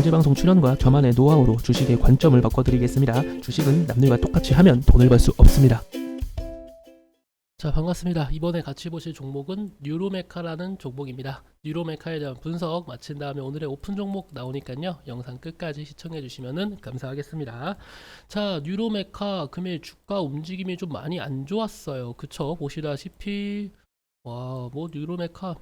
경제방송 출연과 저만의 노하우로 주식의 관점을 바꿔드리겠습니다. 주식은 남들과 똑같이 하면 돈을 벌 수 없습니다. 자 반갑습니다. 이번에 같이 보실 종목은 뉴로메카라는 종목입니다. 뉴로메카에 대한 분석 마친 다음에 오늘의 오픈 종목 나오니까요. 영상 끝까지 시청해 주시면 감사하겠습니다. 자 뉴로메카 금일 주가 움직임이 좀 많이 안 좋았어요. 그쵸? 보시다시피 와뭐 뉴로메카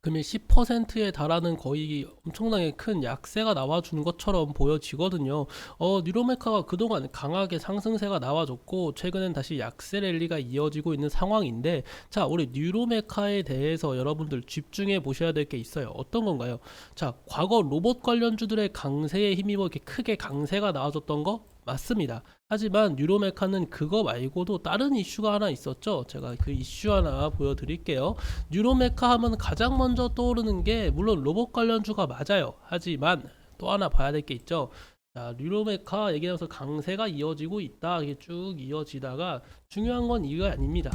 금일 10%에 달하는 거의 엄청나게 큰 약세가 나와주는 것처럼 보여지거든요. 어, 뉴로메카가 그동안 강하게 상승세가 나와줬고 최근엔 다시 약세 랠리가 이어지고 있는 상황인데 자, 우리 뉴로메카에 대해서 여러분들 집중해 보셔야 될 게 있어요. 어떤 건가요? 자, 과거 로봇 관련주들의 강세에 힘입어 이렇게 크게 강세가 나와줬던 거 맞습니다. 하지만 뉴로메카는 그거 말고도 다른 이슈가 하나 있었죠. 제가 그 이슈 하나 보여드릴게요. 뉴로메카 하면 가장 먼저 떠오르는 게 물론 로봇 관련주가 맞아요. 하지만 또 하나 봐야 될 게 있죠. 자, 뉴로메카 얘기하면서 강세가 이어지고 있다. 이게 쭉 이어지다가 중요한 건 이거 아닙니다.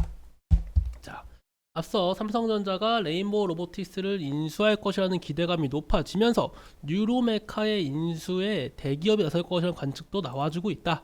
자, 앞서 삼성전자가 레인보우 로보틱스를 인수할 것이라는 기대감이 높아지면서 뉴로메카의 인수에 대기업이 나설 것이라는 관측도 나와주고 있다.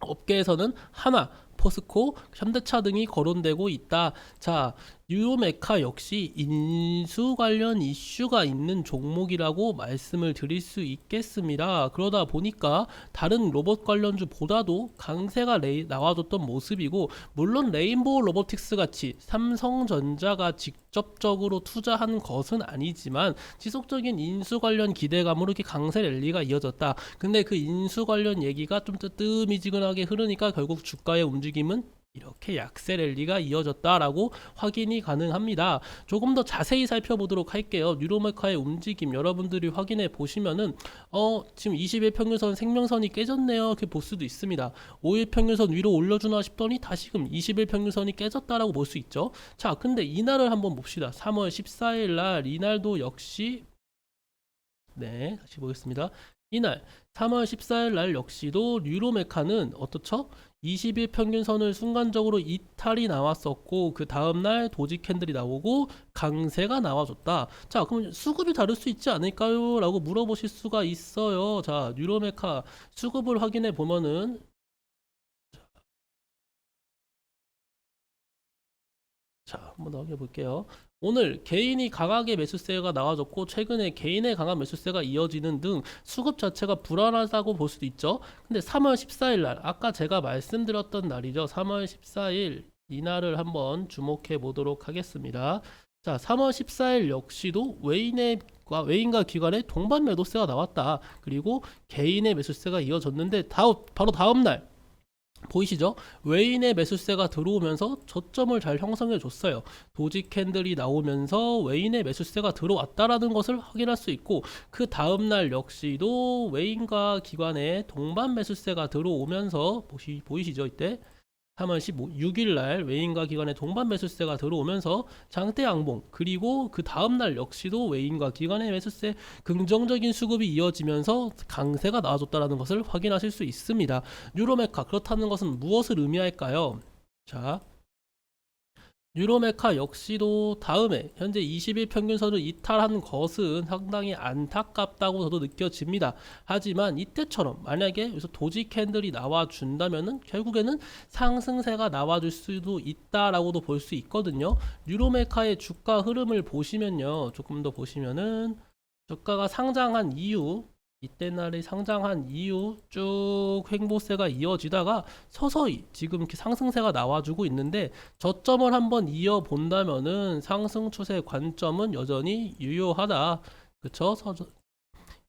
업계에서는 하나, 포스코, 현대차 등이 거론되고 있다. 자, 뉴로메카 역시 인수 관련 이슈가 있는 종목이라고 말씀을 드릴 수 있겠습니다. 그러다 보니까 다른 로봇 관련주보다도 강세가 레이, 나와줬던 모습이고 물론 레인보우 로보틱스 같이 삼성전자가 직접적으로 투자한 것은 아니지만 지속적인 인수 관련 기대감으로 이렇게 강세 랠리가 이어졌다. 근데 그 인수 관련 얘기가 좀 뜨뜨미지근하게 흐르니까 결국 주가의 움직임 은 이렇게 약세 랠리가 이어졌다라고 확인이 가능합니다. 조금 더 자세히 살펴보도록 할게요. 뉴로메카의 움직임 여러분들이 확인해 보시면은 어 지금 20일 평균선 생명선이 깨졌네요. 이렇게 볼 수도 있습니다. 5일 평균선 위로 올려주나 싶더니 다시금 20일 평균선이 깨졌다라고 볼 수 있죠. 자, 근데 이날을 한번 봅시다. 3월 14일 날 이날도 역시 네, 다시 보겠습니다. 이날 3월 14일 날 역시도 뉴로메카는 어떻죠? 20일 평균선을 순간적으로 이탈이 나왔었고 그 다음날 도지 캔들이 나오고 강세가 나와줬다. 자 그럼 수급이 다를 수 있지 않을까요? 라고 물어보실 수가 있어요. 자 뉴로메카 수급을 확인해 보면은 한번 더 확인해 볼게요. 오늘 개인이 강하게 매수세가 나와줬고 최근에 개인의 강한 매수세가 이어지는 등 수급 자체가 불안하다고 볼 수도 있죠. 근데 3월 14일 날 아까 제가 말씀드렸던 날이죠. 3월 14일 이날을 한번 주목해 보도록 하겠습니다. 자, 3월 14일 역시도 외인의 외인과 기관의 동반 매도세가 나왔다. 그리고 개인의 매수세가 이어졌는데 다음 바로 다음 날 보이시죠? 외인의 매수세가 들어오면서 저점을 잘 형성해 줬어요. 도지 캔들이 나오면서 외인의 매수세가 들어왔다라는 것을 확인할 수 있고 그 다음 날 역시도 외인과 기관의 동반 매수세가 들어오면서 보시 보이시죠? 이때 3월 16일 날 외인과 기관의 동반 매수세가 들어오면서 장대 양봉 그리고 그 다음 날 역시도 외인과 기관의 매수세 긍정적인 수급이 이어지면서 강세가 나와줬다라는 것을 확인하실 수 있습니다. 뉴로메카 그렇다는 것은 무엇을 의미할까요? 자, 뉴로메카 역시도 다음에 현재 20일 평균선을 이탈한 것은 상당히 안타깝다고 저도 느껴집니다. 하지만 이때처럼 만약에 여기서 도지 캔들이 나와 준다면은 결국에는 상승세가 나와줄 수도 있다라고도 볼 수 있거든요. 뉴로메카의 주가 흐름을 보시면요. 조금 더 보시면은 주가가 상장한 이유 이때 날이 상장한 이후 쭉 횡보세가 이어지다가 서서히 지금 이렇게 상승세가 나와주고 있는데 저점을 한번 이어 본다면은 상승 추세 관점은 여전히 유효하다. 그쵸? 서,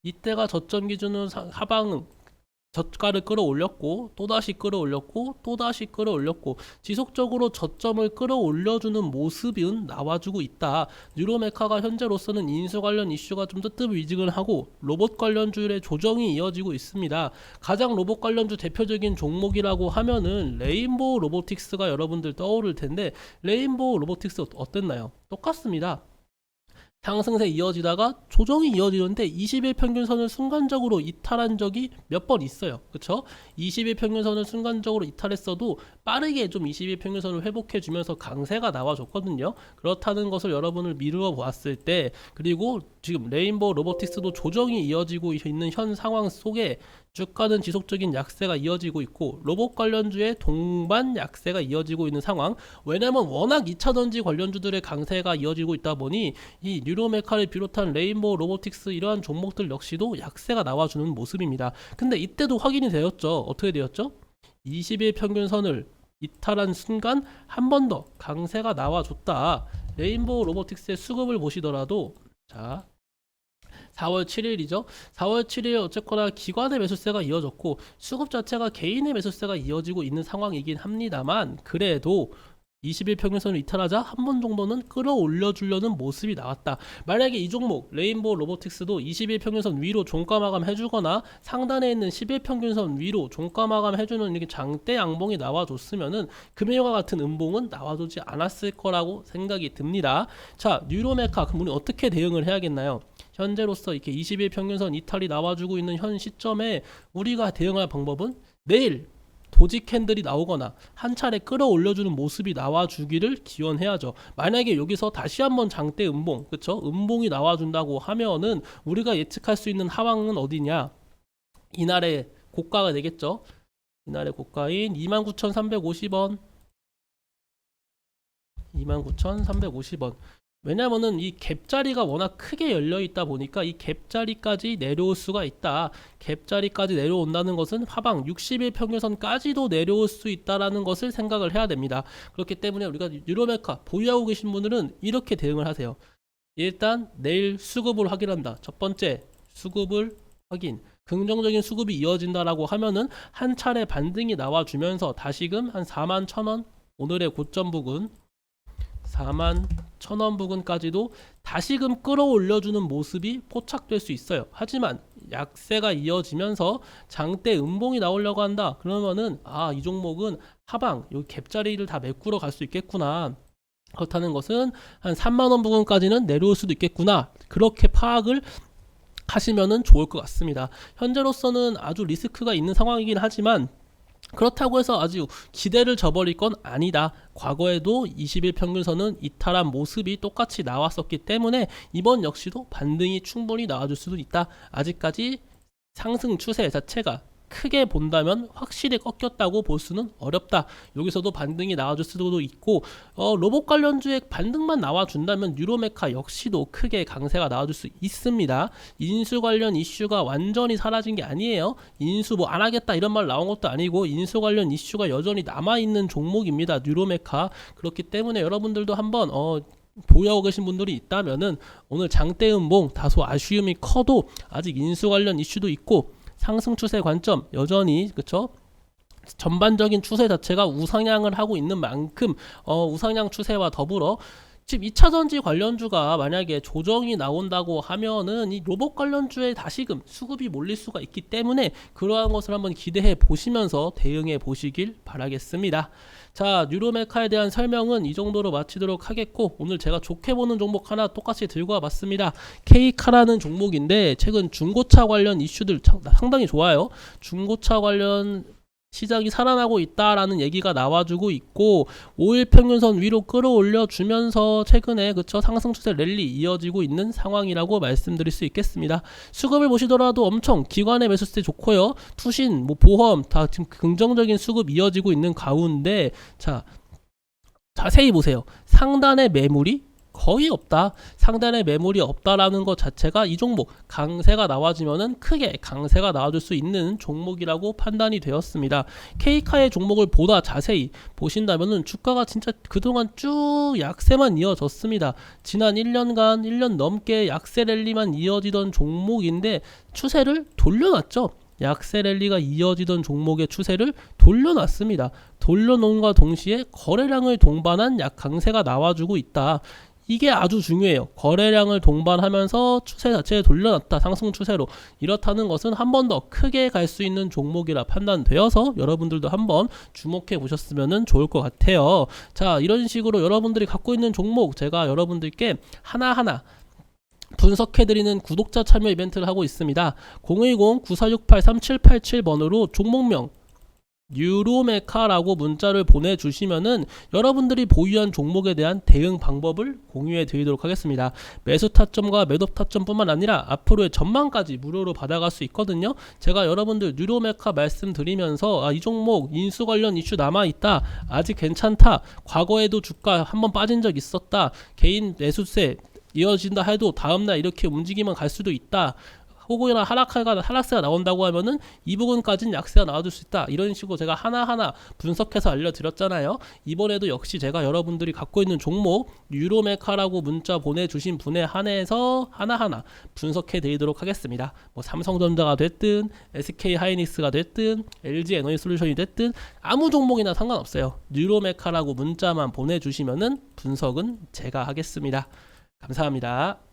이때가 저점 기준으로 하방 저가를 끌어올렸고 또다시 끌어올렸고 또다시 끌어올렸고 지속적으로 저점을 끌어올려주는 모습은 나와주고 있다. 뉴로메카가 현재로서는 인수 관련 이슈가 좀 뜨뜻미지근하고 로봇 관련주의 조정이 이어지고 있습니다. 가장 로봇 관련주 대표적인 종목이라고 하면은 레인보우 로보틱스가 여러분들 떠오를 텐데 레인보우 로보틱스 어땠나요? 똑같습니다. 상승세 이어지다가 조정이 이어지는데 20일 평균선을 순간적으로 이탈한 적이 몇 번 있어요. 그쵸? 20일 평균선을 순간적으로 이탈했어도 빠르게 좀 20일 평균선을 회복해 주면서 강세가 나와줬거든요. 그렇다는 것을 여러분을 미루어 보았을 때 그리고 지금 레인보우 로보틱스도 조정이 이어지고 있는 현 상황 속에 주가는 지속적인 약세가 이어지고 있고 로봇 관련주의 동반 약세가 이어지고 있는 상황 왜냐면 워낙 2차전지 관련주들의 강세가 이어지고 있다 보니 이 뉴로메카를 비롯한 레인보우 로보틱스 이러한 종목들 역시도 약세가 나와주는 모습입니다. 근데 이때도 확인이 되었죠? 어떻게 되었죠? 20일 평균선을 이탈한 순간 한 번 더 강세가 나와줬다. 레인보우 로보틱스의 수급을 보시더라도 자 4월 7일이죠. 4월 7일 어쨌거나 기관의 매수세가 이어졌고 수급 자체가 개인의 매수세가 이어지고 있는 상황이긴 합니다만 그래도 20일 평균선을 이탈하자 한 번 정도는 끌어올려 주려는 모습이 나왔다. 만약에 이 종목 레인보우 로보틱스도 20일 평균선 위로 종가 마감 해주거나 상단에 있는 10일 평균선 위로 종가 마감 해주는 이렇게 장대 양봉이 나와줬으면은 금요일과 같은 음봉은 나와주지 않았을 거라고 생각이 듭니다. 자 뉴로메카 그럼 우리 어떻게 대응을 해야겠나요? 현재로서 이렇게 20일 평균선 이탈이 나와주고 있는 현 시점에 우리가 대응할 방법은 내일 도지 캔들이 나오거나 한 차례 끌어올려주는 모습이 나와주기를 기원해야죠. 만약에 여기서 다시 한번 장대 음봉, 그쵸? 음봉이 나와준다고 하면은 우리가 예측할 수 있는 하방은 어디냐? 이날의 고가가 되겠죠. 이날의 고가인 29,350원, 29,350원. 왜냐면은 이 갭자리가 워낙 크게 열려 있다 보니까 이 갭자리까지 내려올 수가 있다. 갭자리까지 내려온다는 것은 하방 60일 평균선까지도 내려올 수 있다라는 것을 생각을 해야 됩니다. 그렇기 때문에 우리가 유로메카 보유하고 계신 분들은 이렇게 대응을 하세요. 일단 내일 수급을 확인한다. 첫 번째 수급을 확인. 긍정적인 수급이 이어진다라고 하면은 한 차례 반등이 나와주면서 다시금 한 4만 1천 원 오늘의 고점 부근 4만 1천원 부근까지도 다시금 끌어올려주는 모습이 포착될 수 있어요. 하지만 약세가 이어지면서 장대 음봉이 나오려고 한다. 그러면은 아 이 종목은 하방 여기 갭자리를 다 메꾸러 갈 수 있겠구나. 그렇다는 것은 한 3만 원 부근까지는 내려올 수도 있겠구나. 그렇게 파악을 하시면은 좋을 것 같습니다. 현재로서는 아주 리스크가 있는 상황이긴 하지만 그렇다고 해서 아주 기대를 저버릴 건 아니다. 과거에도 20일 평균선은 이탈한 모습이 똑같이 나왔었기 때문에 이번 역시도 반등이 충분히 나와줄 수도 있다. 아직까지 상승 추세 자체가 크게 본다면 확실히 꺾였다고 볼 수는 어렵다. 여기서도 반등이 나와줄 수도 있고 어, 로봇 관련주의 반등만 나와준다면 유로메카 역시도 크게 강세가 나와줄 수 있습니다. 인수 관련 이슈가 완전히 사라진 게 아니에요. 인수 뭐 안 하겠다 이런 말 나온 것도 아니고 인수 관련 이슈가 여전히 남아 있는 종목입니다. 유로메카 그렇기 때문에 여러분들도 한번 어, 보유하고 계신 분들이 있다면은 오늘 장대 음봉 다소 아쉬움이 커도 아직 인수 관련 이슈도 있고 상승 추세 관점 여전히 그쵸? 전반적인 추세 자체가 우상향을 하고 있는 만큼 어, 우상향 추세와 더불어 지금 2차 전지 관련주가 만약에 조정이 나온다고 하면은 이 로봇 관련주에 다시금 수급이 몰릴 수가 있기 때문에 그러한 것을 한번 기대해 보시면서 대응해 보시길 바라겠습니다. 자, 뉴로메카에 대한 설명은 이 정도로 마치도록 하겠고 오늘 제가 좋게 보는 종목 하나 똑같이 들고 와봤습니다. K카라는 종목인데 최근 중고차 관련 이슈들 상당히 좋아요. 중고차 관련 시장이 살아나고 있다라는 얘기가 나와주고 있고 5일 평균선 위로 끌어올려 주면서 최근에 그쵸 상승 추세 랠리 이어지고 있는 상황이라고 말씀드릴 수 있겠습니다. 수급을 보시더라도 엄청 기관의 매수세 좋고요. 투신, 뭐 보험 다 지금 긍정적인 수급 이어지고 있는 가운데 자 자세히 보세요. 상단의 매물이 거의 없다. 상단에 매물이 없다라는 것 자체가 이 종목 강세가 나와지면은 크게 강세가 나와줄 수 있는 종목이라고 판단이 되었습니다. K카의 종목을 보다 자세히 보신다면은 주가가 진짜 그동안 쭉 약세만 이어졌습니다. 지난 1년간 1년 넘게 약세 랠리만 이어지던 종목인데 추세를 돌려놨죠. 약세 랠리가 이어지던 종목의 추세를 돌려놨습니다. 돌려놓은과 동시에 거래량을 동반한 약 강세가 나와주고 있다. 이게 아주 중요해요. 거래량을 동반하면서 추세 자체를 돌려놨다. 상승 추세로. 이렇다는 것은 한 번 더 크게 갈 수 있는 종목이라 판단되어서 여러분들도 한번 주목해 보셨으면 좋을 것 같아요. 자, 이런 식으로 여러분들이 갖고 있는 종목 제가 여러분들께 하나하나 분석해드리는 구독자 참여 이벤트를 하고 있습니다. 010-9468-3787번으로 종목명 유로메카라고 문자를 보내주시면은 여러분들이 보유한 종목에 대한 대응 방법을 공유해 드리도록 하겠습니다. 매수 타점과 매도 타점뿐만 아니라 앞으로의 전망까지 무료로 받아갈 수 있거든요. 제가 여러분들 유로메카 말씀드리면서 아, 이 종목 인수 관련 이슈 남아 있다. 아직 괜찮다. 과거에도 주가 한번 빠진 적 있었다. 개인 매수세 이어진다 해도 다음날 이렇게 움직이면 갈 수도 있다. 혹은 하락하가 하락세가 나온다고 하면은 이 부분까지는 약세가 나와줄 수 있다. 이런 식으로 제가 하나하나 분석해서 알려드렸잖아요. 이번에도 역시 제가 여러분들이 갖고 있는 종목 유로메카라고 문자 보내주신 분에 한해서 하나하나 분석해 드리도록 하겠습니다. 뭐 삼성전자가 됐든 SK 하이닉스가 됐든 LG 에너지 솔루션이 됐든 아무 종목이나 상관없어요. 유로메카라고 문자만 보내주시면은 분석은 제가 하겠습니다. 감사합니다.